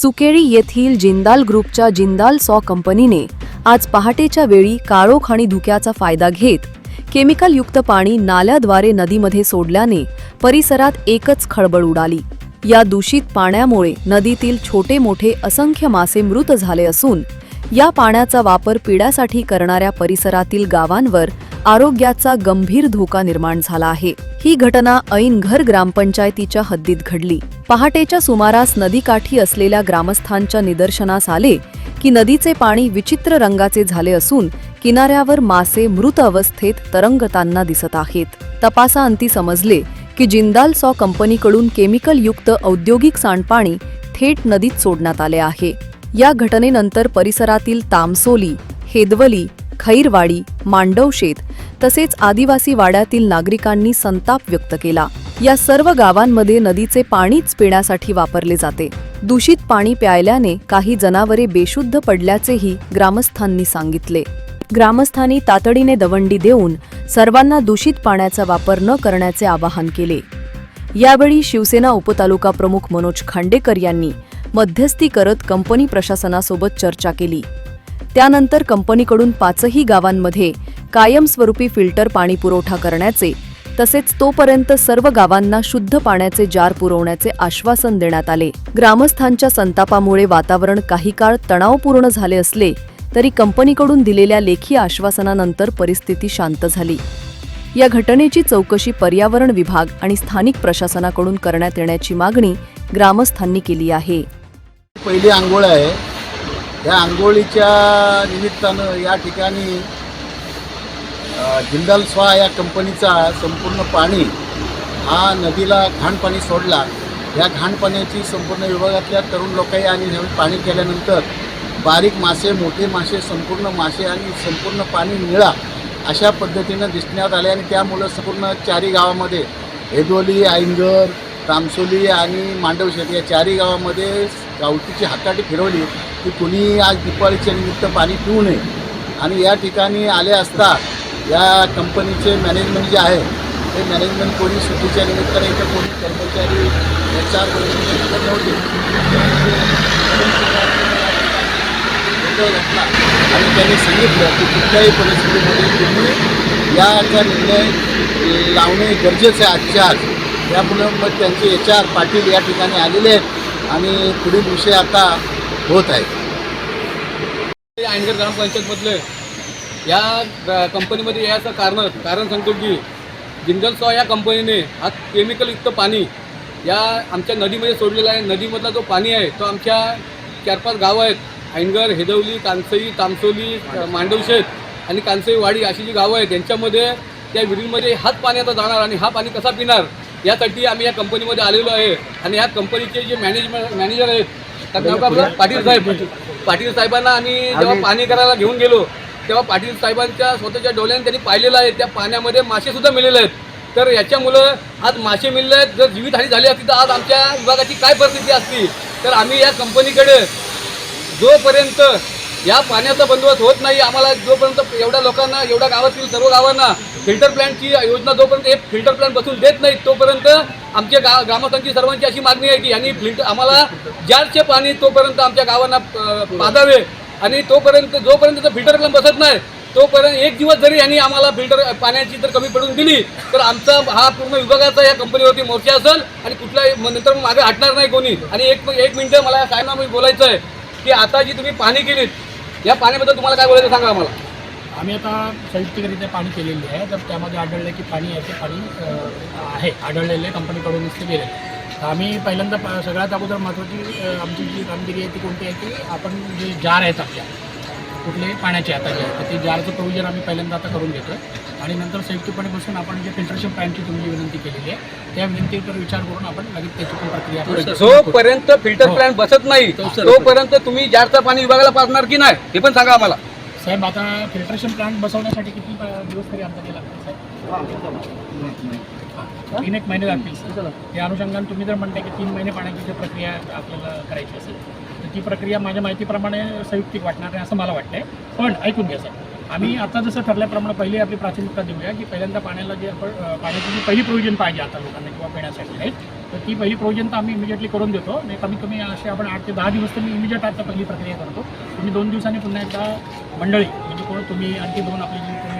सुकेळी येथील जिंदाल ग्रुपच्या जिंदाल सॉ कंपनीने आज पहाटेच्या वेळी काळोख आणि धुक्याचा फायदा घेत केमिकलयुक्त पाणी नाल्याद्वारे नदीमध्ये सोडल्याने परिसरात एकच खळबळ उडाली. या दूषित पाण्यामुळे नदीतील छोटे मोठे असंख्य मासे मृत झाले असून या पाण्याचा वापर पिण्यासाठी करणाऱ्या परिसरातील गावांवर आरोग्याचा गंभीर धोका निर्माण झाला आहे. ही घटना ऐनघर ग्रामपंचायतीच्या हद्दीत घडली. पहाटेच्या सुमारास नदीकाठी असलेल्या ग्रामस्थांच्या निदर्शनास आले की नदीचे पाणी विचित्र रंगाचे झाले असून किनाऱ्यावर मासे मृत अवस्थेत तरंगताना दिसत आहेत. तपासाअंती समजले की जिंदाल सॉ कंपनीकडून केमिकलयुक्त औद्योगिक सांडपाणी थेट नदीत सोडण्यात आले आहे. या घटनेनंतर परिसरातील तामसोली हेदवली खैरवाडी मांडवशेत तसेच आदिवासी वाड्यातील नागरिकांनी संताप व्यक्त केला. या सर्व गावांमध्ये नदीचे पाणीच पिण्यासाठी वापरले जाते. दूषित पाणी प्यायल्याने काही जनावरे बेशुद्ध पडल्याचेही ग्रामस्थांनी सांगितले. ग्रामस्थांनी तातडीने दवंडी देऊन सर्वांना दूषित पाण्याचा वापर न करण्याचे आवाहन केले. यावेळी शिवसेना उपतालुका प्रमुख मनोज खांडेकर यांनी मध्यस्थी करत कंपनी प्रशासनासोबत चर्चा केली. त्यानंतर कंपनीकडून पाचही गावांमध्ये कायमस्वरूपी फिल्टर पाणी पुरवठा करण्याचे तसेच तोपर्यंत सर्व गावांना शुद्ध पाण्याचे जार पुरवण्याचे आश्वासन देण्यात आले. ग्रामस्थांच्या संतापामुळे वातावरण काही काळ तणावपूर्ण झाले असले तरी कंपनीकडून दिलेल्या लेखी आश्वासनानंतर परिस्थिती शांत झाली. या घटनेची चौकशी पर्यावरण विभाग आणि स्थानिक प्रशासनाकडून करण्यात येण्याची मागणी ग्रामस्थांनी केली आहे. पहिली आंघोळ आहे. या आंघोळीच्या निमित्तानं या ठिकाणी जिंदाल स्वा या कंपनीचा संपूर्ण पाणी हा नदीला घाणपाणी सोडला. या घाणपाण्याची संपूर्ण विभागातल्या तरुण लोकही आणि हे पाणी केल्यानंतर बारीक मासे मोठे मासे संपूर्ण मासे आणि संपूर्ण पाणी निळा अशा पद्धतीनं दिसण्यात आले आणि त्यामुळं संपूर्ण चारी गावामध्ये हेदोली आईंगर रामसोली आणि मांडवशेत या चारही गावामध्ये गावठीची हाताटी फिरवली की कुणी आज दिपाळीच्या निमित्त पाणी पिऊ नये. आणि या ठिकाणी आले असता या कंपनीचे मॅनेजमेंट जे आहे ते मॅनेजमेंट कोणी सुट्टीच्या निमित्ताने इथे कोणी कर्मचारी एच नव्हते. आणि त्यांनी सांगितलं की कुठल्याही परिस्थितीमध्ये तुम्ही याचा निर्णय लावणे गरजेचं आहे आजच्या आज. या मग त्यांचे एच आर पाटील या ठिकाणी आलेले आहेत. आणि पुढील विषय आता होत आहे. ऐनगर ग्रामपंचायतमधले या कंपनीमध्ये याचं कारण कारण सांगतो की जिंदल सॉ या कंपनीने हा केमिकलयुक्त पाणी या आमच्या नदीमध्ये सोडलेला आहे. नदीमधला जो पाणी आहे तो आमच्या चार पाच गावं आहेत. अँगर हेदवली कांसई तामसोली मांडवशेत आणि कांसई वाडी अशी जी गावं आहेत त्यांच्यामध्ये त्या विहिरींमध्ये हाच पाणी आता जाणार आणि हा पाणी कसा पिणार? यासाठी आम्ही या कंपनीमध्ये आलेलो आहे. आणि या कंपनीचे जे मॅनेजमेंट मॅनेजर आहेत आपलं? पाटील साहेब. पाटील साहेबांना आम्ही जेव्हा पाणी करायला घेऊन गेलो तेव्हा पाटील साहेबांच्या स्वतःच्या डोळ्याने त्यांनी पाहिलेलं आहे. त्या पाण्यामध्ये मासे सुद्धा मिळलेले आहेत. तर याच्यामुळं आज मासे मिळले आहेत. जर जीवितहानी झाली असती तर आज आमच्या विभागाची काय परिस्थिती असती? तर आम्ही या कंपनीकडे जोपर्यंत या पाण्याचा बंदोबस्त होत नाही. आम्हाला जोपर्यंत एवढ्या लोकांना एवढ्या गावातील सर्व गावांना फिल्टर प्लॅनची योजना जोपर्यंत हे फिल्टर प्लॅन बसून देत नाहीत तोपर्यंत आमच्या गा ग्रामस्थांची सर्वांची अशी मागणी आहे की यांनी फिल्टर आम्हाला जारचे पाणी तोपर्यंत आमच्या गावांना पाजावे. आणि तोपर्यंत जोपर्यंत फिल्टर प्लॅन बसत नाही तोपर्यंत एक दिवस जरी यांनी आम्हाला फिल्टर पाण्याची जर कमी पडून दिली तर आमचा हा पूर्ण विभागाचा या कंपनीवरती मोर्चा असेल आणि कुठलाही नंतर मग मागे हटणार नाही कोणी. आणि एक एक मिनटं मला साहेबांना मी बोलायचं आहे की आता जी तुम्ही पाणी केलीत या पाण्याबद्दल तुम्हाला काय बोलायचं सांगा आम्हाला. आम्ही आता संयुक्तरित्या पाणी केलेली आहे. तर त्यामध्ये आढळलं की पाणी आहे ते पाणी आहे. आढळलेले कंपनीकडून नुसते गेले. तर आम्ही पहिल्यांदा प सगळ्यात अगोदर महत्त्वाची आमची जी कामगिरी आहे ती कोणती आहे की आपण जे जार आहेत आपल्या कुठले पाण्याचे आता जे आहे तर ते जारचं प्रोविजन आम्ही पहिल्यांदा आता करून घेतो आणि नंतर संयुक्तपणे बसून आपण जे फिल्टरेशन प्लॅनची तुम्ही जी विनंती केलेली आहे त्या विनंतीवर विचार करून आपण लगेच त्याची पण प्रक्रिया आपण जोपर्यंत फिल्टर हो. प्लॅन बसत नाही तोपर्यंत तुम्ही जारचं पाणी विभागाला पाजणार की नाही हे पण सांगा आम्हाला. साहेब आता फिल्ट्रेशन प्लांट बसवण्यासाठी किती दिवस तरी अंदाजे लागतील साहेब? तीन एक महिने लागतील सर. त्या अनुषंगाने तुम्ही जर म्हणताय की तीन महिने पाण्याची जर प्रक्रिया आपल्याला करायची असेल तर ती प्रक्रिया माझ्या माहितीप्रमाणे संयुक्तिक वाटणार आहे असं मला वाटतंय. पण ऐकून घ्या सर आम्ही आता जसं ठरल्याप्रमाणे पहिली आपली प्राथमिकता देऊया की पहिल्यांदा पाण्याला जे आपण पाण्याची जी पहिली प्रोविजन पाहिजे आता लोकांना किंवा पिण्यासाठी आहे तर ती पहिली प्रोविजन तर आम्ही इमिजिएटली करून देतो. नाही कमीत कमी असे आपण आठ ते दहा दिवस तर मी इमिजिएट आता पहिली प्रक्रिया करतो. तुम्ही दोन दिवसांनी पुन्हा एकदा मंडळी म्हणजे कोण तुम्ही आणखी दोन आपली जी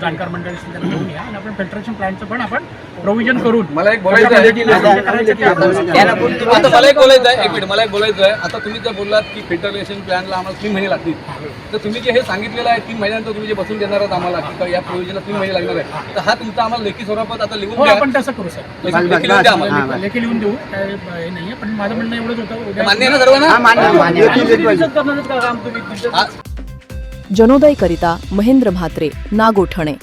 जाणकार मंडळी असतील त्यांना घेऊन या. आणि आपण फिल्ट्रेशन प्लॅनचं पण आपण प्रोव्हिजन करून मला एक बोलायचं आहे आता मला एक बोलायचं आहे एक मिनिट मला एक बोलायचं आहे. आता तुम्ही जर बोललात की फिल्टरेशन प्लॅनला आम्हाला तीन महिने लागतील. तर तुम्ही जे हे सांगितलेलं आहे तीन महिन्यानंतर तुम्ही जे बसून देणार आहात आम्हाला की या प्रोव्हिजनला तीन महिने लागणार आहे. तर हा तुमचा आम्हाला लेखी स्वरूपात आता लिहून हो द्या. आपण तसं करू सर. लेखी लेखी लिहून द्या आम्हाला. लेखी लिहून देऊ. काय हे नाही पण माझं म्हणणं एवढंच होतं. उद्या मान्य आहे ना सर्वांना? जनोदय करिता महेंद्र म्हात्रे नागोठणे.